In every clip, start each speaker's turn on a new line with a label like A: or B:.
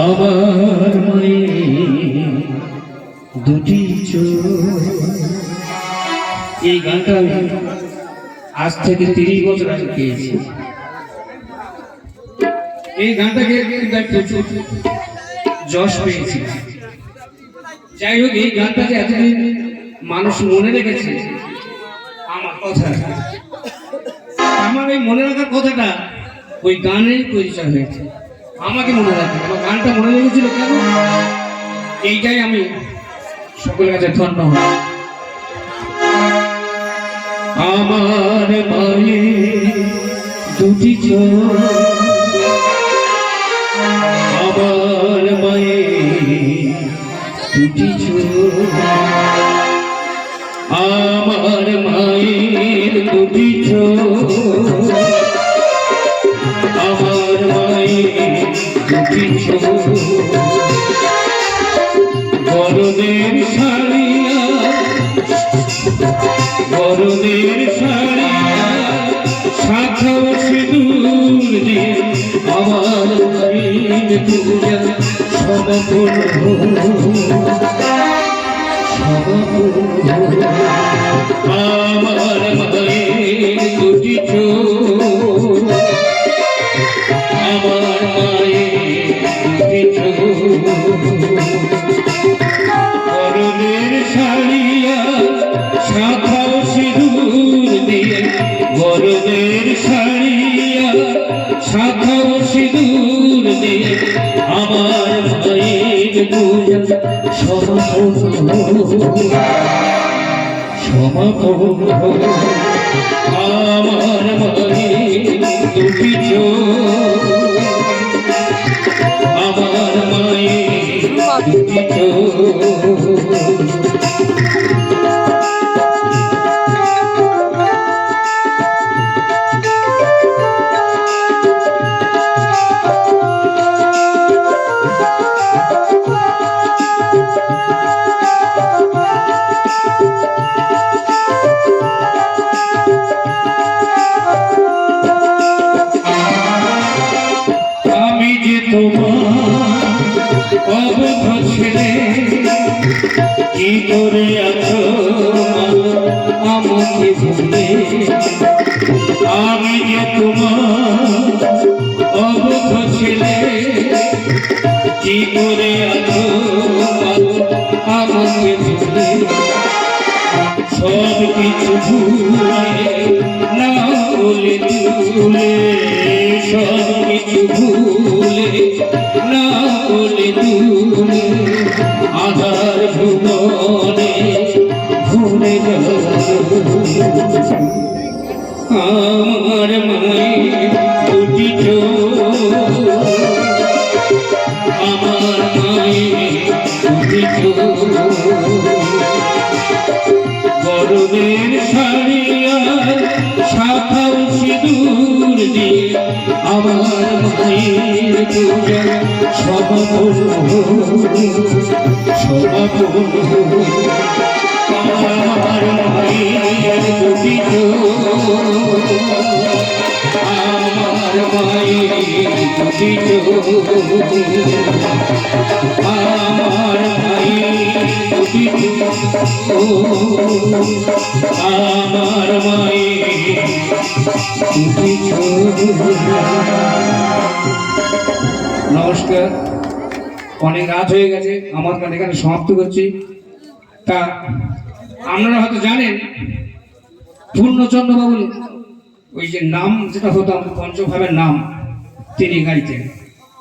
A: আমার মায়ের দুটি এই গানটা আজ থেকে তিরিশ বছর আগে পেয়েছি এই গানটাকে প্রচুর যশ পেয়েছি। যাই হোক, এই গানটা যে এতদিন মানুষ মনে রেখেছে আমার কথা। আমার এই মনে রাখার কথাটা ওই গানেই পরিচয় হয়েছে। আমাকে মনে রাখে আমার গানটা মনে রেখেছিল কেন? এইটাই আমি সকলের কাছে ধন্য হই। আমার মায়ের দুটি আমার মায়ের দুটি আমার মায়ের দুটি চোখ। বড়দের শাড়িয়া বড়দের শাড়িয়া শাখাও সিঁদুর দিয়ে আমার পূজা সমপূর্ণ সমপূর্ণ আমার বরদের শাড়িয়া শাখাও সিঁদুর দিয়ে আমার মায়ের পূজা সমাপন আমার মায়ের অবধ ছেলে কি করে আছো আমাকে ভুলে আমি যে তোমার ছেলে কি করে আছো আমাকে সব কিছু ভুলে না বলে তুলে সব কিছু ভুলে ভুবনে ভুলে আমার মায়ের দুটি আমার মায়ের দুটি চোখ। বড়দের শাড়িয়া শাখাও সিঁদুর দিয়ে আমার মায়ের সমাপন সমাপন আমার মায়ের আমার মায়ের নমস্কার। অনেক রাত হয়ে গেছে, আমার গান এখানে সমাপ্ত করছি। তা, আপনারা হয়তো জানেন পূর্ণচন্দ্র বাবু ওই যে নাম যেটা হতো আমাদের পঞ্চভাবের নাম, তিনি গাইতেন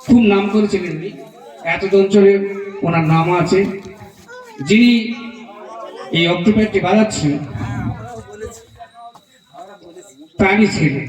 A: খুব নাম করেছিলেন উনি। এত অঞ্চলে ওনার নাম আছে। যিনি এই অক্টোপারটি বাজাচ্ছেন, তারই ছেলে।